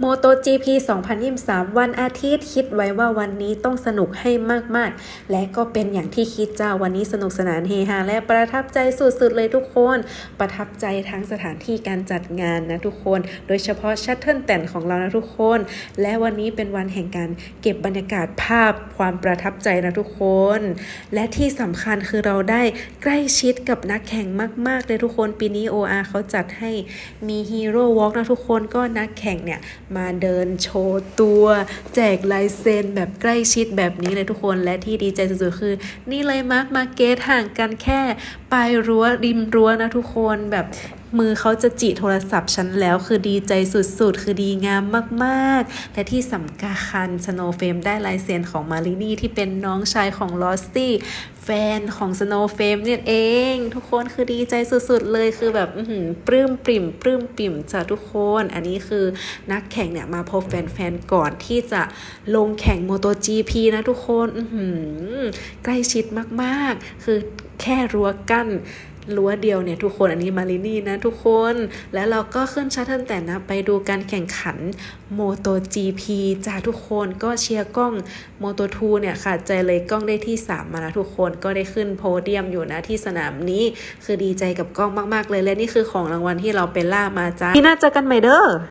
โมโต GP 2023 วันอาทิตย์คิดไว้ว่าวันนี้ต้องสนุกให้มาก ๆ และก็เป็นอย่างที่คิดจ้าวันนี้สนุกสนานเฮฮาและประทับใจสุด ๆ เลยทุกคน ประทับใจทั้งสถานที่การจัดงานนะทุกคน โดยเฉพาะชัตเทิลแต่นของเรานะทุกคน และวันนี้เป็นวันแห่งการเก็บบรรยากาศภาพความประทับใจนะทุกคน และที่สำคัญคือเราได้ใกล้ชิดกับนักแข่งมาก ๆ เลยทุกคนปีนี้ OR เขาจัดให้มีฮีโร่วอล์กนะทุกคนก็นักแข่งเนี่ยมาเดินโชว์ตัว แจกลายเซ็นแบบใกล้ชิดแบบนี้เลยทุกคนและที่ดีใจสุดๆคือ นี่เลยมาร์คมาเกตห่างกันแค่ปลายรั้วริมรั้วนะทุกคนแบบมือเขาจะจิโทรศัพท์ฉันแล้วคือดีใจสุดๆ คือดีงามมากๆ และที่สำคัญสโนเฟมได้ลายเซ็นของมารินี่ที่เป็นน้องชายของลอสซี่ แฟนของสโนเฟมเนี่ยเอง ทุกคนคือดีใจสุดๆเลยคือแบบอื้อหือปลื้มปริ่มปลื้มปริ่มจ้ะทุกคน อันนี้คือนักแข่งเนี่ยมาพบแฟนๆก่อนที่จะลงแข่งโมโต GP นะทุกคนอื้อหือใกล้ชิดมากๆ คือแค่รั้วกั้นรั้วเดียวเนี่ยทุกคนอันนี้มารินี่นะทุกคน แล้วเราก็ขึ้นชัตเทิลแต่นะไปดูการแข่งขันโมโต GP จ้าทุกคนก็เชียร์กล้องโมโต2เนี่ยขาดใจเลยกล้องได้ที่ 3 มานะทุกคนก็ได้ขึ้นโพเดียมอยู่นะที่สนามนี้ คือดีใจกับกล้องมาก ๆ เลยและนี่คือของรางวัลที่เราไปล่ามาจ้าพี่น่าเจอกันใหม่เด้อ